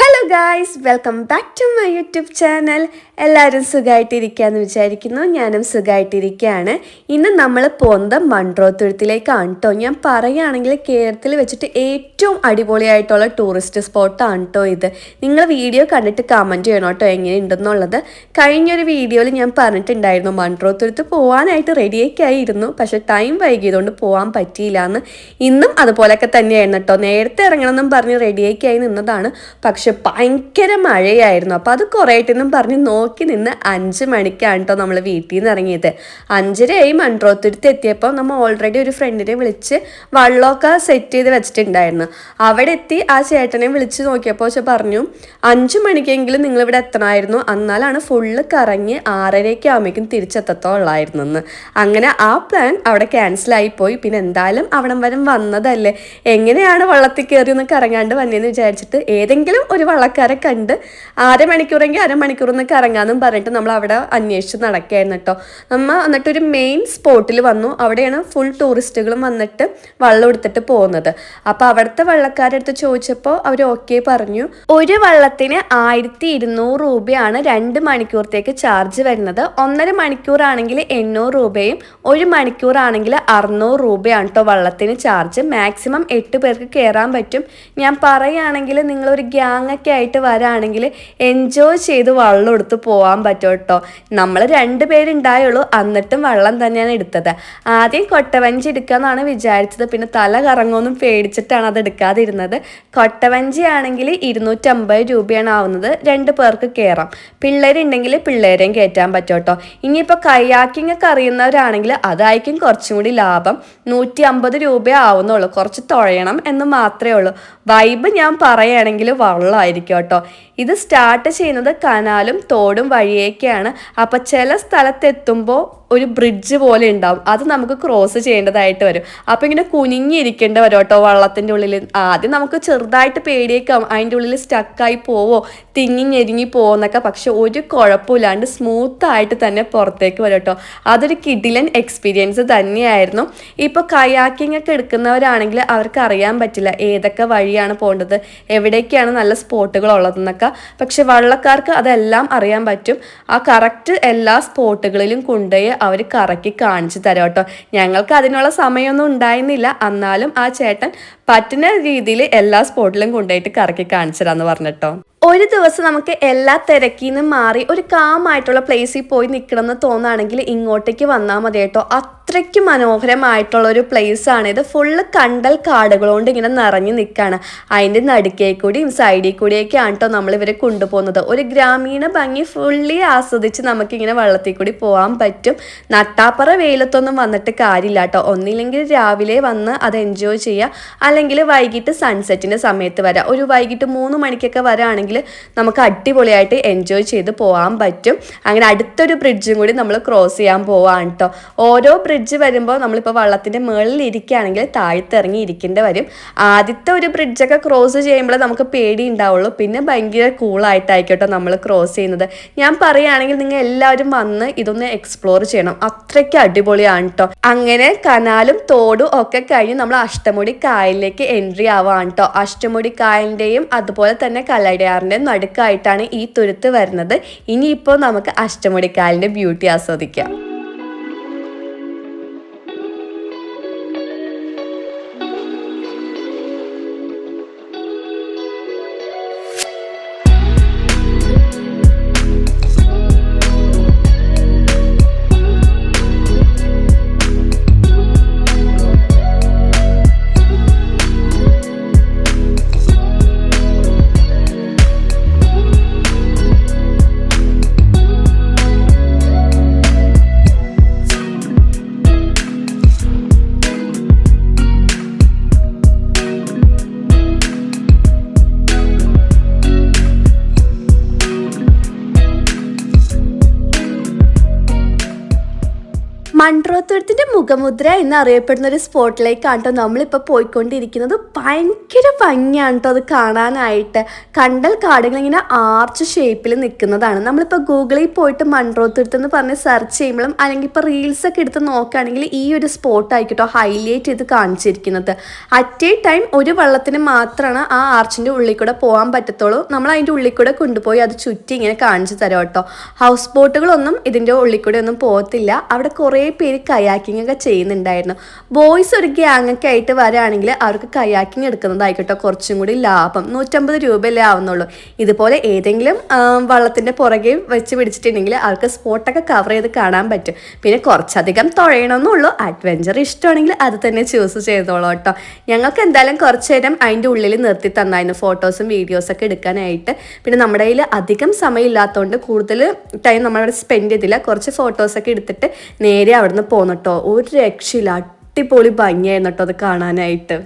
Hello. Hello guys welcome back to my YouTube channel എല്ലാവരും സുഖമായിട്ടിരിക്കുകയെന്ന് വിചാരിക്കുന്നു. ഞാനും സുഖമായിട്ടിരിക്കുകയാണ് ഇന്ന് നമ്മൾ പോകുന്നത് മൺട്രോത്തുരുത്തിലേക്കാണ് കേട്ടോ ഞാൻ പറയുകയാണെങ്കിൽ കേരളത്തിൽ വെച്ചിട്ട് ഏറ്റവും അടിപൊളിയായിട്ടുള്ള ടൂറിസ്റ്റ് സ്പോട്ടാണ് കേട്ടോ ഇത്. നിങ്ങൾ വീഡിയോ കണ്ടിട്ട് കമന്റ് ചെയ്യണം കേട്ടോ എങ്ങനെയുണ്ടെന്നുള്ളത്. കഴിഞ്ഞൊരു വീഡിയോയിൽ ഞാൻ പറഞ്ഞിട്ടുണ്ടായിരുന്നു മൺട്രോത്തുരുത്ത് പോകാനായിട്ട് റെഡിയൊക്കെ ആയിരുന്നു പക്ഷെ ടൈം വൈകിയതുകൊണ്ട് പോകാൻ പറ്റിയില്ല എന്ന് ഇന്നും അതുപോലെയൊക്കെ തന്നെയായിരുന്നു കേട്ടോ നേരത്തെ ഇറങ്ങണമെന്നും പറഞ്ഞ് റെഡിയൊക്കെ ആയി നിന്നതാണ്. പക്ഷെ ഭയങ്കര മഴയായിരുന്നു. അപ്പോൾ അത് കുറേട്ടെന്നും പറഞ്ഞ് നോക്കി നിന്ന് അഞ്ച് മണിക്കാണ് കേട്ടോ നമ്മൾ വീട്ടിൽ നിന്ന് ഇറങ്ങിയത് അഞ്ചരയായി മൺട്രോത്തുരുത്ത് എത്തിയപ്പോൾ നമ്മൾ ഓൾറെഡി ഒരു ഫ്രണ്ടിനെ വിളിച്ച് വള്ളമൊക്കെ സെറ്റ് ചെയ്ത് വെച്ചിട്ടുണ്ടായിരുന്നു. അവിടെ എത്തി ആ ചേട്ടനെ വിളിച്ച് നോക്കിയപ്പോൾ പക്ഷെ പറഞ്ഞു അഞ്ച് മണിക്കെങ്കിലും നിങ്ങളിവിടെ എത്തണമായിരുന്നു എന്നാലാണ് ഫുള്ള് കറങ്ങി ആറരയ്ക്ക് ആകുമ്പോഴേക്കും തിരിച്ചെത്തത്തോളായിരുന്നു എന്ന് അങ്ങനെ ആ പ്ലാൻ അവിടെ ക്യാൻസലായി പോയി. പിന്നെ എന്തായാലും അവിടം വരം വന്നതല്ലേ? എങ്ങനെയാണ് വള്ളത്തിൽ കയറി ഒന്ന് കറങ്ങാണ്ട് വന്നതെന്ന് വിചാരിച്ചിട്ട് ഏതെങ്കിലും ഒരു വള്ളക്കാരെ കണ്ട് അരമണിക്കൂറെങ്കിൽ അരമണിക്കൂർ ഒന്ന് കറങ്ങാമെന്നും പറഞ്ഞിട്ട് നമ്മൾ അവിടെ അന്വേഷിച്ച് നടക്കുകയായിരുന്നു കേട്ടോ. നമ്മൾ എന്നിട്ട് ഒരു മെയിൻ സ്പോട്ടിൽ വന്നു. അവിടെയാണ് ഫുൾ ടൂറിസ്റ്റുകളും വന്നിട്ട് വള്ളം എടുത്തിട്ട് പോകുന്നത്. അപ്പോൾ അവിടുത്തെ വള്ളക്കാരെടുത്ത് ചോദിച്ചപ്പോൾ അവർ ഓക്കെ പറഞ്ഞു. ഒരു വള്ളത്തിന് ആയിരത്തി ഇരുന്നൂറ് രൂപയാണ് രണ്ട് മണിക്കൂറത്തേക്ക് ചാർജ് വരുന്നത്. ഒന്നര മണിക്കൂറാണെങ്കിൽ എണ്ണൂറ് രൂപയും ഒരു മണിക്കൂറാണെങ്കിൽ അറുന്നൂറ് രൂപയാണ് കേട്ടോ വള്ളത്തിന് ചാർജ് മാക്സിമം എട്ട് പേർക്ക് കയറാൻ പറ്റും. ഞാൻ പറയുകയാണെങ്കിൽ നിങ്ങളൊരു ഗ്യാങ് ആയിട്ട് വരാണെങ്കിൽ എൻജോയ് ചെയ്ത് വള്ളം എടുത്ത് പോകാൻ പറ്റും കേട്ടോ. നമ്മൾ രണ്ട് പേരുണ്ടായുള്ളൂ എന്നിട്ടും വള്ളം തന്നെയാണ് എടുത്തത്. ആദ്യം കൊട്ടവഞ്ചി എടുക്കാമെന്നാണ് വിചാരിച്ചത് പിന്നെ തല കറങ്ങുമെന്നും പേടിച്ചിട്ടാണ് അത് എടുക്കാതിരുന്നത്. കൊട്ടവഞ്ചി ആണെങ്കിൽ ഇരുന്നൂറ്റമ്പത് രൂപയാണ് ആവുന്നത് രണ്ട് പേർക്ക് കയറാം പിള്ളേരുണ്ടെങ്കിൽ പിള്ളേരെയും കയറ്റാൻ പറ്റും കേട്ടോ. ഇനിയിപ്പോൾ കയാക്കിംഗ് ഒക്കെ അറിയുന്നവരാണെങ്കിൽ അതായിരിക്കും കുറച്ചും കൂടി ലാഭം. നൂറ്റി അമ്പത് രൂപ ആവുന്നുള്ളൂ കുറച്ച് തുഴയണം എന്ന് മാത്രമേ ഉള്ളൂ. വൈബ് ഞാൻ പറയുകയാണെങ്കിൽ വള്ളമായിരിക്കും കേട്ടോ. ഇത് സ്റ്റാർട്ട് ചെയ്യുന്നത് കനാലും തോടും വഴിയൊക്കെയാണ്. അപ്പം ചില സ്ഥലത്തെത്തുമ്പോൾ ഒരു ബ്രിഡ്ജ് പോലെ ഉണ്ടാവും. അത് നമുക്ക് ക്രോസ് ചെയ്യേണ്ടതായിട്ട് വരും. അപ്പം ഇങ്ങനെ കുനിഞ്ഞിരിക്കേണ്ടി വരും കേട്ടോ വള്ളത്തിന്റെ ഉള്ളിൽ ആദ്യം നമുക്ക് ചെറുതായിട്ട് പേടിയേക്കാം. അതിന്റെ ഉള്ളിൽ സ്റ്റക്കായി പോവോ തിങ്ങി ഞെരുങ്ങി പോകുന്നൊക്കെ പക്ഷെ ഒരു കുഴപ്പമില്ലാണ്ട് സ്മൂത്തായിട്ട് തന്നെ പുറത്തേക്ക് വരും കേട്ടോ. അതൊരു കിഡിലൻ എക്സ്പീരിയൻസ് തന്നെയായിരുന്നു. ഇപ്പോൾ കയാക്കിംഗ് ഒക്കെ എടുക്കുന്നവരാണെങ്കിൽ അവർക്ക് അറിയാൻ പറ്റില്ല ഏതൊക്കെ വഴിയാണ് പോകേണ്ടത്. എവിടേക്കാണ് നല്ല സ്പോട്ടുകൾ ഉള്ളതെന്നൊക്കെ പക്ഷെ വള്ളക്കാർക്ക് അതെല്ലാം അറിയാൻ പറ്റും. ആ കറക്റ്റ് എല്ലാ സ്പോട്ടുകളിലും കൊണ്ടുപോയി അവർ കറക്കി കാണിച്ചു തരാം കേട്ടോ. ഞങ്ങൾക്ക് അതിനുള്ള സമയമൊന്നും ഉണ്ടായിരുന്നില്ല. എന്നാലും ആ ചേട്ടൻ പറ്റുന്ന രീതിയിൽ എല്ലാ സ്പോട്ടിലും കൊണ്ടുപോയിട്ട് കറക്കി കാണിച്ചു തരാമെന്ന് പറഞ്ഞിട്ടോ ഒരു ദിവസം നമുക്ക് എല്ലാ തിരക്കിൽ മാറി ഒരു കാമായിട്ടുള്ള പ്ലേസിൽ പോയി നിൽക്കണം എന്ന് തോന്നുകയാണെങ്കിൽ ഇങ്ങോട്ടേക്ക് വന്നാൽ മതി കേട്ടോ. അത്രയ്ക്ക് മനോഹരമായിട്ടുള്ള ഒരു പ്ലേസ് ആണ്. ഇത് ഫുള്ള് കണ്ടൽ കാടുകളോണ്ട് ഇങ്ങനെ നിറഞ്ഞു നിൽക്കുകയാണ് അതിന്റെ നടുക്കേ കൂടിയും സൈഡിൽ കൂടിയൊക്കെയാണ് കേട്ടോ നമ്മൾ ഇവരെ കൊണ്ടുപോകുന്നത്. ഒരു ഗ്രാമീണ ഭംഗി ഫുള്ളി ആസ്വദിച്ച് നമുക്കിങ്ങനെ വെള്ളത്തിൽ കൂടി പോകാൻ പറ്റും. നട്ടാപ്പറ വെയിലത്തൊന്നും വന്നിട്ട് കാര്യമില്ല കേട്ടോ ഒന്നില്ലെങ്കിൽ രാവിലെ വന്ന് അത് എൻജോയ് ചെയ്യുക അല്ലെങ്കിൽ വൈകിട്ട് സൺസെറ്റിന്റെ സമയത്ത് വരാം. ഒരു വൈകിട്ട് മൂന്ന് മണിക്കൊക്കെ വരാണെങ്കിൽ നമുക്ക് അടിപൊളിയായിട്ട് എൻജോയ് ചെയ്ത് പോകാൻ പറ്റും. അങ്ങനെ അടുത്തൊരു ബ്രിഡ്ജും കൂടി നമ്മൾ ക്രോസ് ചെയ്യാൻ പോവാണ് കേട്ടോ ഓരോ ബ്രിഡ്ജ് വരുമ്പോൾ നമ്മളിപ്പോൾ വള്ളത്തിന്റെ മുകളിൽ ഇരിക്കുകയാണെങ്കിൽ താഴ്ത്തിറങ്ങി ഇരിക്കേണ്ടി വരും. ആദ്യത്തെ ഒരു ബ്രിഡ്ജൊക്കെ ക്രോസ് ചെയ്യുമ്പോൾ നമുക്ക് പേടി ഉണ്ടാവുള്ളൂ. പിന്നെ ഭയങ്കര കൂളായിട്ടായിക്കോട്ടോ നമ്മൾ ക്രോസ് ചെയ്യുന്നത്. ഞാൻ പറയുകയാണെങ്കിൽ നിങ്ങൾ എല്ലാവരും വന്ന് ഇതൊന്ന് എക്സ്പ്ലോർ ചെയ്യണം. അത്രയ്ക്ക് അടിപൊളിയാണ് കേട്ടോ അങ്ങനെ കനാലും തോടും ഒക്കെ കഴിഞ്ഞ് നമ്മൾ അഷ്ടമുടി കായലിലേക്ക് എൻട്രി ആവാണ് കേട്ടോ അഷ്ടമുടി കായലിന്റെയും അതുപോലെ തന്നെ കല്ലടയാറിന്റെയും നടുക്കായിട്ടാണ് ഈ തുരുത്ത് വരുന്നത്. ഇനിയിപ്പോൾ നമുക്ക് അഷ്ടമുടിക്കാലിന്റെ ബ്യൂട്ടി ആസ്വദിക്കാം. മൺട്രോത്തുരത്തിന്റെ മുഖമുദ്ര എന്നറിയപ്പെടുന്ന ഒരു സ്പോട്ടിലേക്കാണ് കേട്ടോ നമ്മളിപ്പോൾ പോയിക്കൊണ്ടിരിക്കുന്നത്. ഭയങ്കര ഭംഗിയാണ് കേട്ടോ അത് കാണാനായിട്ട്. കണ്ടൽ കാടുകൾ ഇങ്ങനെ ആർച്ച് ഷേപ്പിൽ നിൽക്കുന്നതാണ്. നമ്മളിപ്പോൾ ഗൂഗിളിൽ പോയിട്ട് മൺട്രോത്തുരത്ത് എന്ന് പറഞ്ഞ് സെർച്ച് ചെയ്യുമ്പോഴും അല്ലെങ്കിൽ ഇപ്പോൾ റീൽസൊക്കെ എടുത്ത് നോക്കുകയാണെങ്കിൽ ഈ ഒരു സ്പോട്ടായിക്കോട്ടോ ഹൈലൈറ്റ് ചെയ്ത് കാണിച്ചിരിക്കുന്നത്. അറ്റ് എ ടൈം ഒരു വള്ളത്തിന് മാത്രമാണ് ആ ആർച്ചിന്റെ ഉള്ളിൽ കൂടെ പോകാൻ പറ്റത്തുള്ളൂ. നമ്മൾ അതിന്റെ ഉള്ളിൽ കൂടെ കൊണ്ടുപോയി അത് ചുറ്റി ഇങ്ങനെ കാണിച്ചു തരാം കേട്ടോ. ഹൗസ് ബോട്ടുകളൊന്നും ഇതിന്റെ ഉള്ളിൽ കൂടെ ഒന്നും പോകത്തില്ല. അവിടെ കുറേ കുറേ പേര് കയാക്കിംഗ് ഒക്കെ ചെയ്യുന്നുണ്ടായിരുന്നു. ബോയ്സ് ഒരു ഗ്യാങ്ങൊക്കെ ആയിട്ട് വരാണെങ്കിൽ അവർക്ക് കയാക്കിംഗ് എടുക്കുന്നതായിക്കോട്ടെ കുറച്ചും കൂടി ലാഭം. നൂറ്റമ്പത് രൂപയല്ലേ ആവുന്നുള്ളൂ. ഇതുപോലെ ഏതെങ്കിലും വള്ളത്തിന്റെ പുറകെ വെച്ച് പിടിച്ചിട്ടുണ്ടെങ്കിൽ അവർക്ക് സ്പോട്ടൊക്കെ കവർ ചെയ്ത് കാണാൻ പറ്റും. പിന്നെ കുറച്ചധികം തുഴയണമെന്നുള്ളൂ. അഡ്വഞ്ചർ ഇഷ്ടമാണെങ്കിൽ അത് തന്നെ ചൂസ് ചെയ്തോളൂ കേട്ടോ. ഞങ്ങൾക്ക് എന്തായാലും കുറച്ച് നേരം അതിന്റെ ഉള്ളിൽ നിർത്തി തന്നായിരുന്നു. ഫോട്ടോസും വീഡിയോസൊക്കെ എടുക്കാനായിട്ട്. പിന്നെ നമ്മുടെ കയ്യിൽ അധികം സമയം ഇല്ലാത്തതുകൊണ്ട് കൂടുതൽ ടൈം നമ്മളവിടെ സ്പെൻഡ് ചെയ്തില്ല. കുറച്ച് ഫോട്ടോസൊക്കെ എടുത്തിട്ട് നേരെ നേരെ അവിടുന്ന് പോന്നിട്ടോ. ഒരു രക്ഷയില്ല. അടിപൊളി ഭംഗിയായിരുന്നു കേട്ടോ അത് കാണാനായിട്ട്.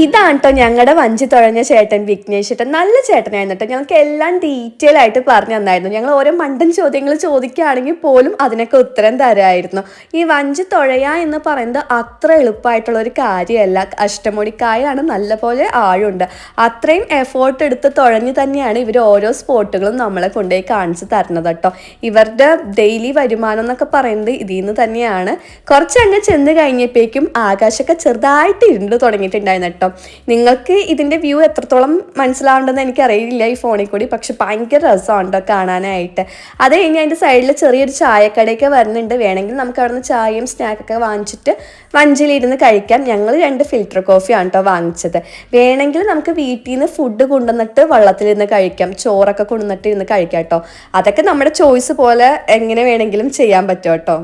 ഇതാണ് കേട്ടോ ഞങ്ങളുടെ വഞ്ചി തുഴഞ്ഞ ചേട്ടൻ വിഘ്നേഷ് ചേട്ടൻ നല്ല ചേട്ടനായിരുന്നു കേട്ടോ ഞങ്ങൾക്ക് എല്ലാം ഡീറ്റെയിൽ ആയിട്ട് പറഞ്ഞു തന്നായിരുന്നു. ഞങ്ങൾ ഓരോ മണ്ടൻ ചോദ്യങ്ങൾ ചോദിക്കുകയാണെങ്കിൽ പോലും അതിനൊക്കെ ഉത്തരം തരായിരുന്നു. ഈ വഞ്ചി തുഴയ എന്ന് പറയുന്നത് അത്ര എളുപ്പമായിട്ടുള്ള ഒരു കാര്യമല്ല. അഷ്ടമുടിക്കായാണ് നല്ലപോലെ ആഴുണ്ട്. അത്രയും എഫേർട്ട് എടുത്ത് തുഴഞ്ഞു തന്നെയാണ് ഇവർ ഓരോ സ്പോട്ടുകളും നമ്മളെ കൊണ്ടുപോയി കാണിച്ചു തരുന്നത് കേട്ടോ ഇവരുടെ ഡെയിലി വരുമാനം എന്നൊക്കെ പറയുന്നത് ഇതിൽ നിന്ന് തന്നെയാണ്. കുറച്ചങ്ങ് ചെന്ന് കഴിഞ്ഞപ്പോഴേക്കും ആകാശമൊക്കെ ചെറുതായിട്ട് ഇരുണ്ട് തുടങ്ങിയിട്ടുണ്ടായിരുന്നു കേട്ടോ നിങ്ങൾക്ക് ഇതിന്റെ വ്യൂ എത്രത്തോളം മനസ്സിലാവേണ്ടെന്ന് എനിക്കറിയില്ല ഈ ഫോണിൽ കൂടി. പക്ഷെ ഭയങ്കര രസമുണ്ടോ കാണാനായിട്ട്. അത് കഴിഞ്ഞ് അതിന്റെ സൈഡിൽ ചെറിയൊരു ചായക്കടയൊക്കെ വരുന്നുണ്ട്. വേണമെങ്കിൽ നമുക്ക് അവിടെ നിന്ന് ചായയും സ്നാക്കൊക്കെ വാങ്ങിച്ചിട്ട് വഞ്ചിയിലിരുന്ന് കഴിക്കാം. ഞങ്ങൾ രണ്ട് ഫിൽറ്റർ കോഫിയാണ് കേട്ടോ വാങ്ങിച്ചത്. വേണമെങ്കിൽ നമുക്ക് വീട്ടിൽ നിന്ന് ഫുഡ് കൊണ്ടുവന്നിട്ട് വെള്ളത്തിലിരുന്ന് കഴിക്കാം. ചോറൊക്കെ കൊണ്ടുവന്നിട്ട് ഇരുന്ന് കഴിക്കാം കേട്ടോ അതൊക്കെ നമ്മുടെ ചോയ്സ് പോലെ എങ്ങനെ വേണമെങ്കിലും ചെയ്യാൻ പറ്റും കേട്ടോ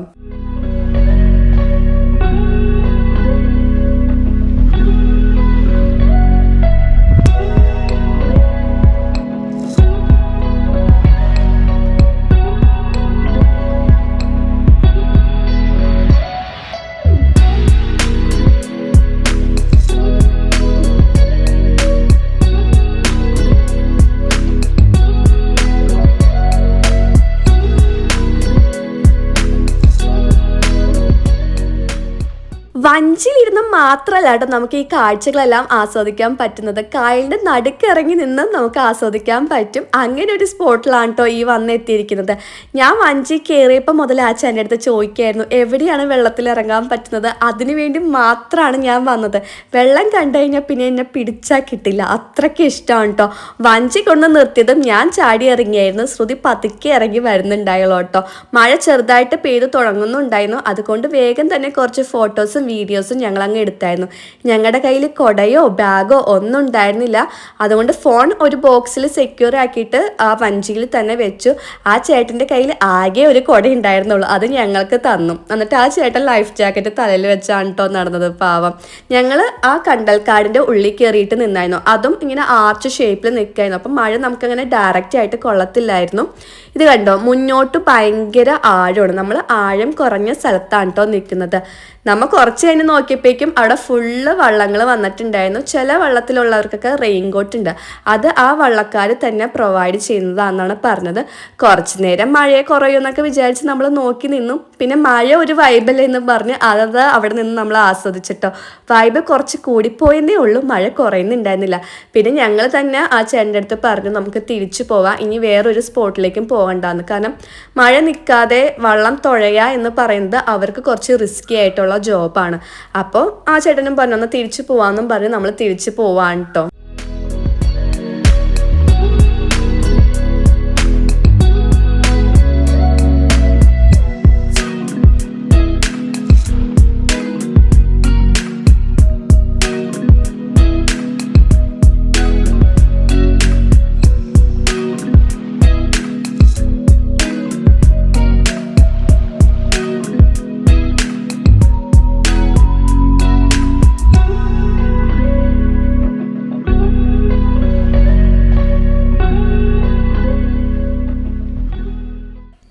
വഞ്ചിലിരുന്ന് മാത്രമല്ല കേട്ടോ നമുക്ക് ഈ കാഴ്ചകളെല്ലാം ആസ്വദിക്കാൻ പറ്റുന്നത്. കായലിന്റെ നടുക്കിറങ്ങി നിന്ന് നമുക്ക് ആസ്വദിക്കാൻ പറ്റും. അങ്ങനെ ഒരു സ്പോട്ടിലാണ് കേട്ടോ ഈ വന്നെത്തിയിരിക്കുന്നത് ഞാൻ വഞ്ചി കയറിയപ്പോൾ മുതൽ ആ എന്റെ അടുത്ത് ചോദിക്കായിരുന്നു എവിടെയാണ് വെള്ളത്തിൽ ഇറങ്ങാൻ പറ്റുന്നത്? അതിനു വേണ്ടി മാത്രമാണ് ഞാൻ വന്നത്. വെള്ളം കണ്ടു കഴിഞ്ഞാൽ പിന്നെ എന്നെ പിടിച്ചാൽ കിട്ടില്ല. അത്രയ്ക്ക് ഇഷ്ടമാണ് കേട്ടോ. വഞ്ചി കൊണ്ട് നിർത്തിയതും ഞാൻ ചാടി ഇറങ്ങിയായിരുന്നു. ശ്രുതി പതുക്കെ ഇറങ്ങി വരുന്നുണ്ടായുള്ളൂ കേട്ടോ. മഴ ചെറുതായിട്ട് പെയ്ത് തുടങ്ങുന്നുണ്ടായിരുന്നു. അതുകൊണ്ട് വേഗം തന്നെ കുറച്ച് ഫോട്ടോസും വീഡിയോസും ഞങ്ങൾ അങ്ങ് എടുത്തായിരുന്നു. ഞങ്ങളുടെ കയ്യിൽ കൊടയോ ബാഗോ ഒന്നും ഉണ്ടായിരുന്നില്ല. അതുകൊണ്ട് ഫോൺ ഒരു ബോക്സിൽ സെക്യൂർ ആക്കിയിട്ട് ആ വഞ്ചിയിൽ തന്നെ വെച്ചു. ആ ചേട്ടന്റെ കയ്യിൽ ആകെ ഒരു കൊട ഉണ്ടായിരുന്നുള്ളൂ. അത് ഞങ്ങൾക്ക് തന്നു. എന്നിട്ട് ആ ചേട്ടൻ ലൈഫ് ജാക്കറ്റ് തലയിൽ വെച്ചാണ് കേട്ടോ നടന്നത് പാവം. ഞങ്ങൾ ആ കണ്ടൽക്കാടിന്റെ ഉള്ളിൽ കയറിയിട്ട് നിന്നായിരുന്നു. അതും ഇങ്ങനെ ആർച്ച് ഷേപ്പിൽ നിൽക്കായിരുന്നു. അപ്പം മഴ നമുക്കങ്ങനെ ഡയറക്റ്റ് ആയിട്ട് കൊള്ളത്തില്ലായിരുന്നു. ഇത് കണ്ടോ? മുന്നോട്ട് ഭയങ്കര ആഴമാണ്. നമ്മൾ ആഴം കുറഞ്ഞ സ്ഥലത്താണ് കേട്ടോ നിൽക്കുന്നത്. നമ്മൾ കുറച്ച് കഴിഞ്ഞ് നോക്കിയപ്പോഴേക്കും അവിടെ ഫുള്ള് വള്ളങ്ങൾ വന്നിട്ടുണ്ടായിരുന്നു. ചില വള്ളത്തിലുള്ളവർക്കൊക്കെ റെയിൻ കോട്ട് ഉണ്ട്. അത് ആ വള്ളക്കാർ തന്നെ പ്രൊവൈഡ് ചെയ്യുന്നതാണെന്നാണ് പറഞ്ഞത്. കുറച്ച് നേരം മഴയെ കുറയുമെന്നൊക്കെ വിചാരിച്ച് നമ്മൾ നോക്കി നിന്നു. പിന്നെ മഴ ഒരു വൈബല്ലേ എന്ന് പറഞ്ഞ് അത് അവിടെ നിന്ന് നമ്മൾ ആസ്വദിച്ചിട്ടോ. വൈബ് കുറച്ച് കൂടിപ്പോയെന്നേ ഉള്ളൂ. മഴ കുറയുന്നുണ്ടായിരുന്നില്ല. പിന്നെ ഞങ്ങൾ തന്നെ ആ ചേട്ടന്റെ അടുത്ത് പറഞ്ഞു നമുക്ക് തിരിച്ചു പോവാം ഇനി വേറൊരു സ്പോട്ടിലേക്കും പോകണ്ടെന്ന്. കാരണം മഴ നിൽക്കാതെ വള്ളം തുഴയുക എന്ന് പറയുന്നത് അവർക്ക് കുറച്ച് റിസ്ക്കി ആയിട്ടുള്ള ജോബാണ് അപ്പോൾ ആ ചേട്ടനും പറഞ്ഞു ഒന്ന് തിരിച്ചു പോവാന്നും പറഞ്ഞ് നമ്മൾ തിരിച്ചു പോവാൻ കേട്ടോ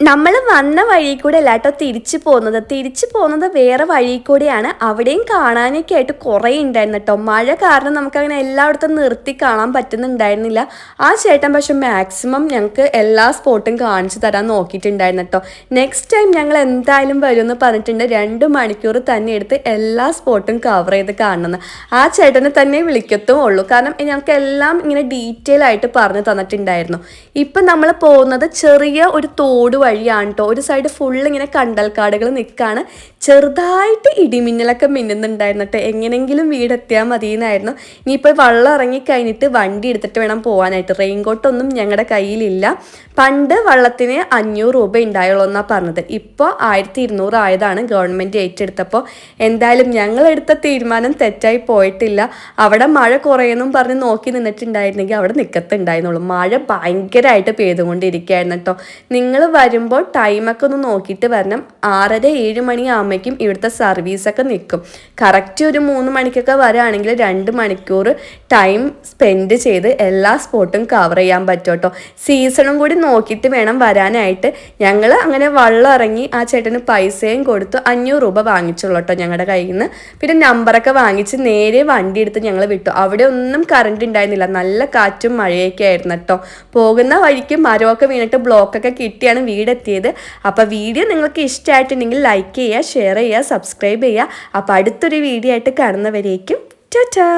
നമ്മൾ വന്ന വഴി കൂടെ അല്ല കേട്ടോ തിരിച്ചു പോകുന്നത്. തിരിച്ചു പോകുന്നത് വേറെ വഴി കൂടെയാണ്. അവിടെയും കാണാനൊക്കെ ആയിട്ട് കുറേ ഉണ്ടായിരുന്നു കേട്ടോ. മഴ കാരണം നമുക്കങ്ങനെ എല്ലായിടത്തും നിർത്തി കാണാൻ പറ്റുന്നുണ്ടായിരുന്നില്ല. ആ ചേട്ടൻ പക്ഷെ മാക്സിമം ഞങ്ങൾക്ക് എല്ലാ സ്പോട്ടും കാണിച്ചു തരാൻ നോക്കിയിട്ടുണ്ടായിരുന്നു കേട്ടോ. നെക്സ്റ്റ് ടൈം ഞങ്ങൾ എന്തായാലും വരുമെന്ന് പറഞ്ഞിട്ടുണ്ട്. രണ്ട് മണിക്കൂർ തന്നെ എടുത്ത് എല്ലാ സ്പോട്ടും കവർ ചെയ്ത് കാണണമെന്ന് ആ ചേട്ടനെ തന്നെ വിളിക്കത്തും ഉള്ളൂ. കാരണം ഞങ്ങൾക്ക് എല്ലാം ഇങ്ങനെ ഡീറ്റെയിൽ ആയിട്ട് പറഞ്ഞു തന്നിട്ടുണ്ടായിരുന്നു. ഇപ്പം നമ്മൾ പോകുന്നത് ചെറിയ ഒരു തോട് വഴിയാണ് കേട്ടോ ഒരു സൈഡ് ഫുൾ ഇങ്ങനെ കണ്ടൽക്കാടുകൾ നിൽക്കുകയാണ് ചെറുതായിട്ട് ഇടിമിന്നലൊക്കെ മിന്നുന്നുണ്ടായിരുന്നു കേട്ടോ എങ്ങനെങ്കിലും വീടെത്തിയാൽ മതി എന്നായിരുന്നു ഇനിയിപ്പോൾ വള്ളം ഇറങ്ങി കഴിഞ്ഞിട്ട് വണ്ടി എടുത്തിട്ട് വേണം പോകാനായിട്ട് റെയിൻകോട്ടൊന്നും ഞങ്ങളുടെ കയ്യിലില്ല. പണ്ട് വള്ളത്തിന് അഞ്ഞൂറ് രൂപ ഉണ്ടായുള്ളൂ എന്നാണ് പറഞ്ഞത്. ഇപ്പോൾ ആയിരത്തി ഇരുന്നൂറ് ആയതാണ് ഗവൺമെന്റ് ഏറ്റെടുത്തപ്പോൾ എന്തായാലും ഞങ്ങളെടുത്ത തീരുമാനം തെറ്റായി പോയിട്ടില്ല. അവിടെ മഴ കുറയെന്നും പറഞ്ഞ് നോക്കി നിന്നിട്ടുണ്ടായിരുന്നെങ്കിൽ അവിടെ നിൽക്കത്തുണ്ടായിരുന്നുള്ളൂ മഴ ഭയങ്കരമായിട്ട് പെയ്തുകൊണ്ടിരിക്കുകയായിരുന്നു കേട്ടോ നിങ്ങൾ വരുമ്പോൾ ടൈമൊക്കെ ഒന്ന് നോക്കിയിട്ട് വരണം. ആറര ഏഴ് മണിയാകുമ്പോഴേക്കും ഇവിടുത്തെ സർവീസൊക്കെ നിൽക്കും. കറക്റ്റ് ഒരു മൂന്ന് മണിക്കൊക്കെ വരികയാണെങ്കിൽ രണ്ട് മണിക്കൂർ ടൈം സ്പെൻഡ് ചെയ്ത് എല്ലാ സ്പോട്ടും കവർ ചെയ്യാൻ പറ്റും കേട്ടോ. സീസണും കൂടി നോക്കിയിട്ട് വേണം വരാനായിട്ട്. ഞങ്ങൾ അങ്ങനെ വള്ളം ഇറങ്ങി ആ ചേട്ടന് പൈസയും കൊടുത്തു അഞ്ഞൂറ് രൂപ വാങ്ങിച്ചുള്ളൂ കേട്ടോ ഞങ്ങളുടെ കയ്യിൽ നിന്ന്. പിന്നെ നമ്പറൊക്കെ വാങ്ങിച്ച് നേരെ വണ്ടി എടുത്ത് ഞങ്ങൾ വിട്ടു. അവിടെ ഒന്നും കറണ്ട് ഉണ്ടായിരുന്നില്ല. നല്ല കാറ്റും മഴയൊക്കെ ആയിരുന്നു കേട്ടോ. പോകുന്ന വഴിക്ക് മരമൊക്കെ വീണിട്ട് ബ്ലോക്കൊക്കെ കിട്ടിയാണ്. വീടെത്തിയത് അപ്പോൾ വീഡിയോ നിങ്ങൾക്ക് ഇഷ്ടമായിട്ടുണ്ടെങ്കിൽ ലൈക്ക് ചെയ്യുക ഷെയർ ചെയ്യുക സബ്സ്ക്രൈബ് ചെയ്യുക. അപ്പോൾ അടുത്തൊരു വീഡിയോ ആയിട്ട് കാണുന്നവരേക്കും ടാറ്റാ